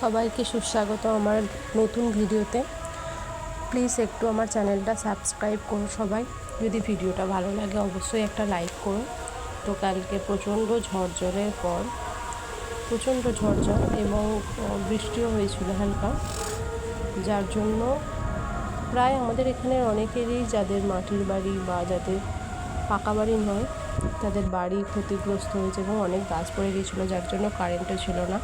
সবাইকে সুস্বাগত আমার নতুন ভিডিওতে। প্লিজ একটু আমার চ্যানেলটা সাবস্ক্রাইব করো সবাই। যদি ভিডিওটা ভালো লাগে, অবশ্যই একটা লাইক করো। তো কালকে প্রচণ্ড ঝড়ঝড়ের পর, প্রচণ্ড ঝড়ঝড় এবং বৃষ্টিও হয়েছিল হালকা। যার জন্য প্রায় আমাদের এখানে অনেকেরই যাদের মাটির বাড়ি বা যাদের পাকা বাড়ি নয়, তাদের বাড়ি ক্ষতিগ্রস্ত হয়েছে এবং অনেক গাছ পড়ে গিয়েছিল, যার জন্য কারেন্টও ছিল না।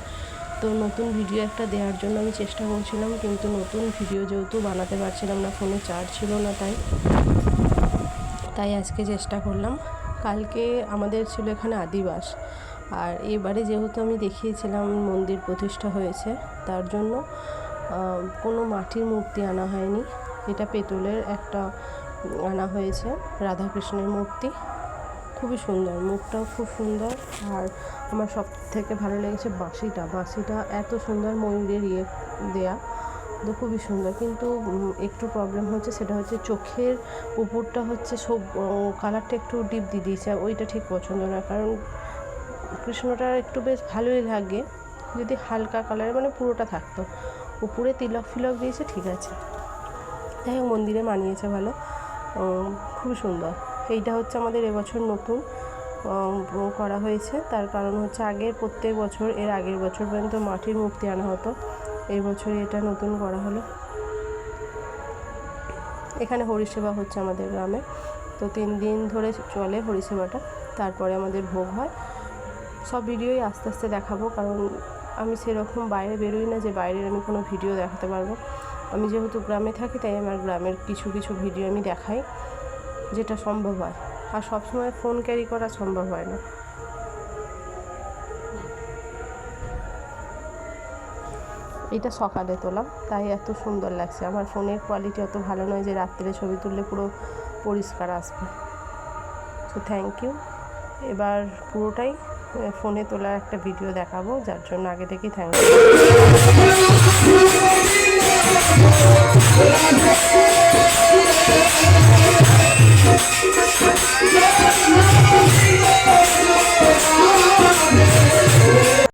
তো নতুন ভিডিও একটা দেওয়ার জন্য আমি চেষ্টা করছিলাম, কিন্তু নতুন ভিডিও যেহেতু বানাতে পারছিলাম না ফোনে চার্জ ছিল না তাই। তাই আজকে চেষ্টা করলাম। কালকে আমাদের ছিল এখানে আদিবাস। আর এবারে যেহেতু আমি দেখিয়েছিলাম মন্দির প্রতিষ্ঠা হয়েছে, তার জন্য কোনো মাটির মূর্তি আনা হয়নি। এটা পেতলের একটা আনা হয়েছে, রাধাকৃষ্ণের মূর্তি। খুবই সুন্দর, মুখটাও খুব সুন্দর। আর আমার সব থেকে ভালো লেগেছে বাঁশিটা। বাঁশিটা এত সুন্দর ময়ূরের ইয়ে দেয়া তো খুবই সুন্দর। কিন্তু একটু প্রবলেম হচ্ছে, সেটা হচ্ছে চোখের উপরটা হচ্ছে সব কালারটা একটু ডিপ দিয়ে দিয়েছে ওইটা ঠিক পছন্দ না। কারণ কৃষ্ণটা একটু বেশ ভালোই লাগে, যদি হালকা কালারের মানে পুরোটা থাকতো। উপরে তিলক ফিলক দিয়েছে, ঠিক আছে। যাই হোক, মন্দিরে মানিয়েছে ভালো। খুবই সুন্দর। এইটা হচ্ছে আমাদের এবছর নতুন করা হয়েছে। তার কারণ হচ্ছে আগের প্রত্যেক বছর, এর আগের বছর পর্যন্ত মাটির মূর্তি আনা হতো। এই বছর এটা নতুন করা হলো। এখানে হরিসেবা হচ্ছে আমাদের গ্রামে। তো তিন দিন ধরে চলে হরিসেবাটা। তারপরে আমাদের ভোগ হয়। সব ভিডিওই আস্তে আস্তে দেখাবো, কারণ আমি সেরকম বাইরে বেরোই না যে বাইরের আমি কোনো ভিডিও দেখাতে পারব। আমি যেহেতু গ্রামে থাকি, তাই আমার গ্রামের কিছু কিছু ভিডিও আমি দেখাই। যেটা সম্ভব হয়। আর সবসময় ফোন ক্যারি করা সম্ভব হয় না। এটা সকালে তোলা তাই এত সুন্দর লাগছে। আমার ফোনের কোয়ালিটি অত ভালো নয় যে রাত্রে ছবি তুললে পুরো পরিষ্কার আসবে। তো থ্যাংক ইউ এবার পুরোটাই ফোনে তোলার একটা ভিডিও দেখাবো, যার জন্য আগে থেকেই থ্যাংক ইউ